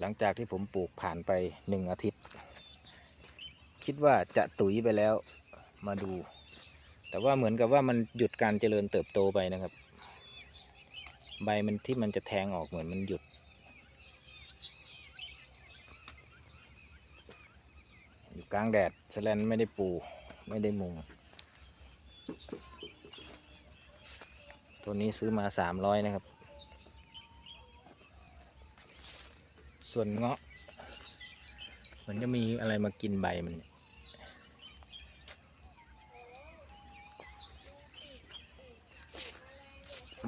หลังจากที่ผมปลูกผ่านไปหนึ่งอาทิตย์ คิดว่าจะตุ๋ยไปแล้วมาดู แต่ว่าเหมือนกับว่ามันหยุดการเจริญเติบโตไปนะครับ ใบมันที่มันจะแทงออกเหมือนมันหยุด อยู่กลางแดดแสแลนไม่ได้ปูไม่ได้มุงตัวนี้ซื้อมาสามร้อยนะครับ ส่วนเงาะมือนจะมีอะไรมากินใบมัน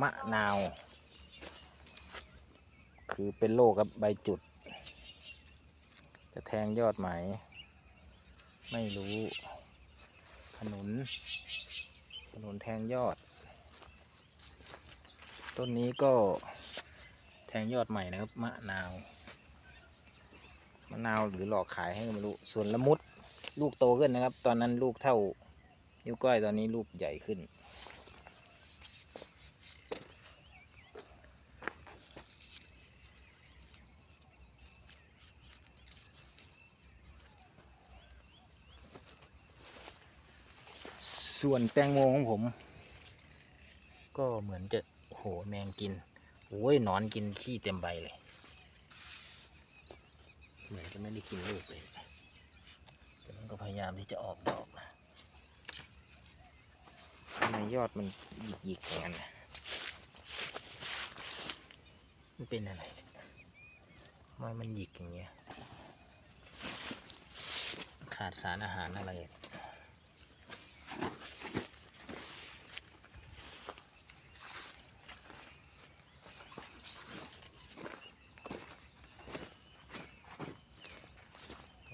มะนาว คือเป็นโรคกับใบจุด จะแทงยอดไหม ไม่รู้ ขนุน ขนุนแทงยอด ต้นนี้ก็แทงยอดใหม่นะครับ มะนาว มะนาวหรือหลอกขายให้ก็ไม่รู้ ส่วนละมุดลูกโตขึ้นนะครับ ตอนนั้นลูกเท่านิ้วก้อยตอนนี้ลูกใหญ่ขึ้น ส่วนแตงโมของผม ก็เหมือนจะโหแมงกินโอ้ยนอนกินขี้เต็มใบเลย เหมือนจะไม่ได้กินลูกเลย แต่มันก็พยายามที่จะออกดอกนะทำไมยอดมันหยิกๆอย่างนั้นนะมันเป็นอะไรทำไมมันหยิกอย่างเงี้ย ขาดสารอาหารอะไร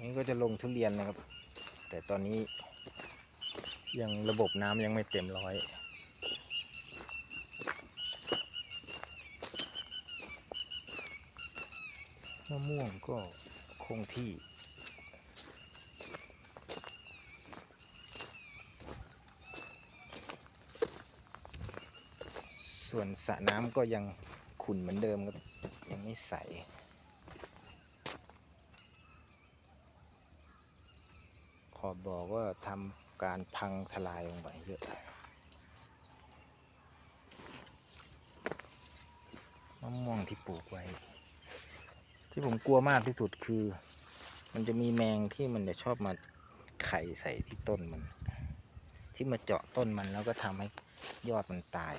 นี่ก็จะลงทุเรียนนะครับ แต่ตอนนี้ยังระบบน้ำยังไม่เต็มร้อย มะม่วงก็คงที่ส่วนสระน้ำก็ยังขุ่นเหมือนเดิมครับ ยังไม่ใส ขอบอกว่าทำการพังทลายลงไปเยอะมะม่วงที่ปลูกไว้ ที่ผมกลัวมากที่สุดคือ มันจะมีแมงที่มันจะชอบมาไข่ใส่ที่ต้นมัน ที่มาเจาะต้นมันแล้วก็ทำให้ยอดมันตาย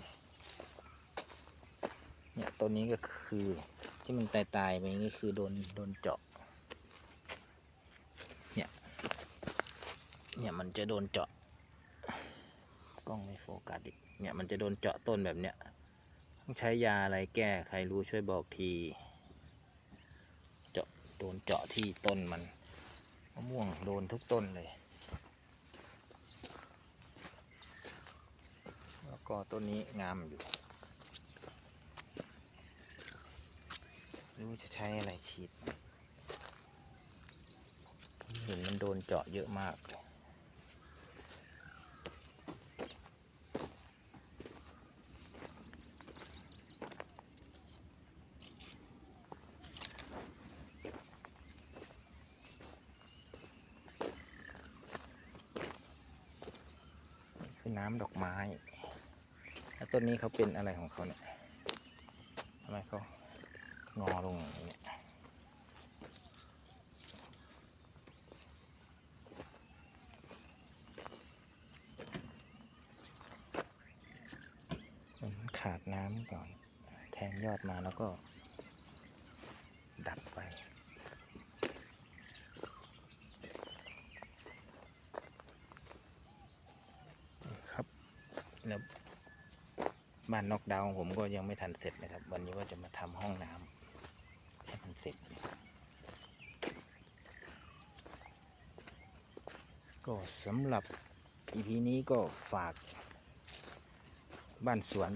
เนี่ยต้นนี้ก็คือที่มันตายตายไปนี่คือโดนโดนเจาะ เนี่ย เนี่ยมันจะโดนเจาะ กล้องไม่โฟกัสอีกเนี่ยมันจะโดนเจาะต้นแบบเนี้ยต้องใช้ยาอะไรแก้ใครรู้ช่วยบอกทีเจาะโดนเจาะที่ต้นมันมะม่วงโดนทุกต้นเลย แล้วก็ต้นนี้งามอยู่รู้จะใช้อะไรฉีดเห็นมันโดนเจาะเยอะมากเลย นี่ คือน้ำดอกไม้ แล้วต้นนี้เขาเป็นอะไรของเขาเนี่ยทำไมเขางอลงอย่างนี้ขาดน้ำก่อน แทงยอดมาแล้วก็ ดับไป ครับ แล้วบ้านนอกดาวของผมก็ยังไม่ทันเสร็จนะครับ วันนี้ว่าจะมาทำห้องน้ำให้มันเสร็จ ก็สำหรับ EP นี้ก็ฝาก บ้านสวน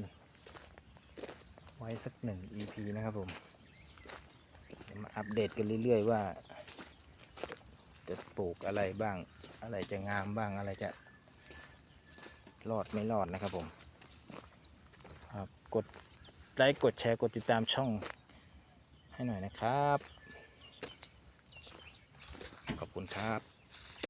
ไว้สักหนึ่ง EP นะครับผมเดี๋ยวมาอัปเดตกันเรื่อย ๆ ว่า จะปลูกอะไรบ้าง อะไรจะงามบ้างอะไรจะ รอดไม่รอดนะครับผมครับกดไลค์กดแชร์กดติดตามช่องให้หน่อยนะครับ ขอบคุณครับ